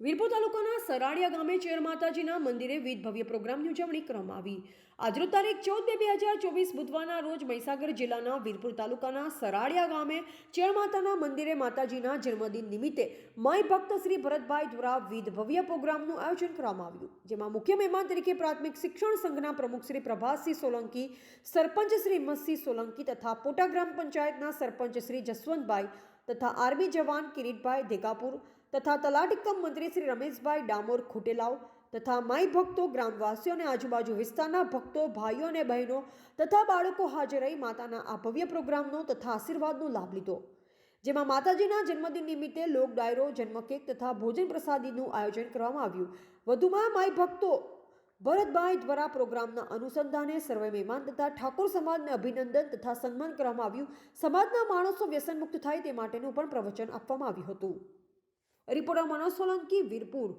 વીરપુર તાલુકાના સરાડિયા ગામે ચેર માતાજીના મંદિરે વિધ ભવ્ય પ્રોગ્રામની ઉજવણી કરવામાં આવી. આજરોજ તારીખ ચૌદ બે હજાર ચોવીસ બુધવારના રોજ મહીસાગર જિલ્લાના વીરપુર તાલુકાના સરાડિયા ગામે ચેર માતાના મંદિરે માતાજીના જન્મદિન નિમિત્તે મય ભક્ત શ્રી ભરતભાઈ દ્વારા વિધ ભવ્ય પ્રોગ્રામનું આયોજન કરવામાં આવ્યું. જેમાં મુખ્ય મહેમાન તરીકે પ્રાથમિક શિક્ષણ સંઘના પ્રમુખ શ્રી પ્રભાતસિંહ સોલંકી, સરપંચ શ્રી હિંમતસિંહ સોલંકી તથા પોટા ગ્રામ પંચાયતના સરપંચ શ્રી જસવંતભાઈ તથા આર્મી જવાન કિરીટભાઈ દેગાપુર તથા તલાટીકમ મંત્રી શ્રી રમેશભાઈ ડામોર ખુટેલાવ તથા માઈ ભક્તો ગ્રામવાસીઓ અને આજુબાજુ વિસ્તારના ભક્તો, ભાઈઓ અને બહેનો તથા બાળકો હાજર રહી માતાના આ ભવ્ય પ્રોગ્રામનો તથા આશીર્વાદનો લાભ લીધો. જેમાં માતાજીના જન્મદિન નિમિત્તે લોક ડાયરો જન્મકેક તથા ભોજન પ્રસાદીનું આયોજન કરવામાં આવ્યું. વધુમાં માઈ ભક્તો ભરતભાઈ દ્વારા પ્રોગ્રામના અનુસંધાને સર્વે મહેમાન તથા ઠાકોર સમાજને અભિનંદન તથા સન્માન કરવામાં આવ્યું. સમાજના માણસો વ્યસનમુક્ત થાય તે માટેનું પણ પ્રવચન આપવામાં આવ્યું હતું. રિપોર્ટર મનોજ સોલંકી વીરપુર